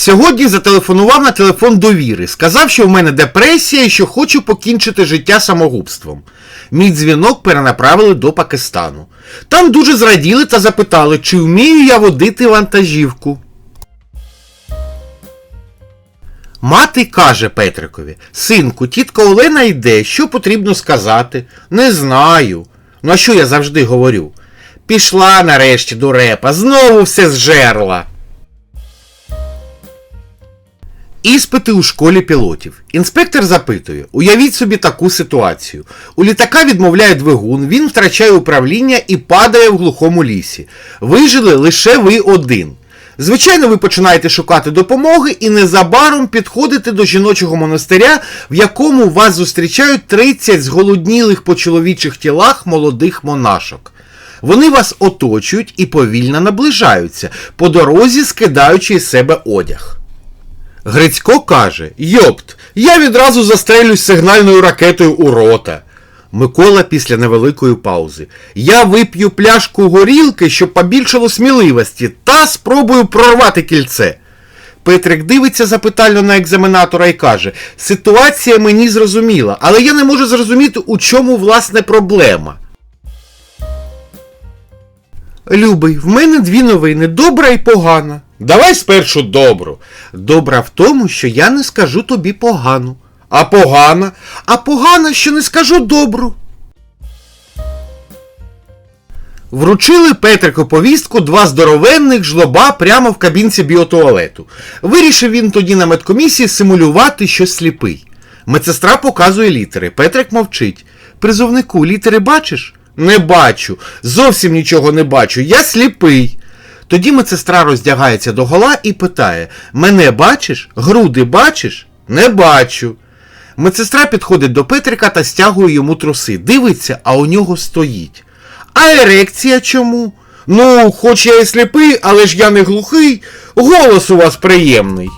Сьогодні зателефонував на телефон довіри. Сказав, що в мене депресія і що хочу покінчити життя самогубством. Мій дзвінок перенаправили до Пакистану. Там дуже зраділи та запитали, чи вмію я водити вантажівку. Мати каже Петрикові: Синку, тітка Олена йде, що потрібно сказати? Не знаю. Ну а що я завжди говорю? Пішла нарешті до репа, знову все зжерла. Іспити у школі пілотів. Інспектор запитує: уявіть собі таку ситуацію. У літака відмовляє двигун, він втрачає управління і падає в глухому лісі. Вижили лише ви один. Звичайно, ви починаєте шукати допомоги і незабаром підходите до жіночого монастиря, в якому вас зустрічають 30 зголоднілих по чоловічих тілах молодих монашок. Вони вас оточують і повільно наближаються, по дорозі скидаючи із себе одяг. Грицько каже: Йопт, я відразу застрелюсь сигнальною ракетою у рота. Микола після невеликої паузи. Я вип'ю пляшку горілки, щоб побільшало сміливості, та спробую прорвати кільце. Петрик дивиться запитально на екзаменатора і каже: Ситуація мені зрозуміла, але я не можу зрозуміти, у чому власне проблема. Любий, в мене дві новини добра і погана. Давай спершу добру. Добра в тому, що я не скажу тобі погану. А погана? А погана, що не скажу добру. Вручили Петрику повістку два здоровенних жлоба прямо в кабінці біотуалету. Вирішив він тоді на медкомісії симулювати, що сліпий. Медсестра показує літери. Петрик мовчить. Призовнику, літери бачиш? Не бачу. Зовсім нічого не бачу. Я сліпий. Тоді медсестра роздягається до гола і питає: Мене бачиш? Груди бачиш? Не бачу. Медсестра підходить до Петрика та стягує йому труси. Дивиться, а у нього стоїть. А ерекція чому? Ну, хоч я і сліпий, але ж я не глухий, голос у вас приємний.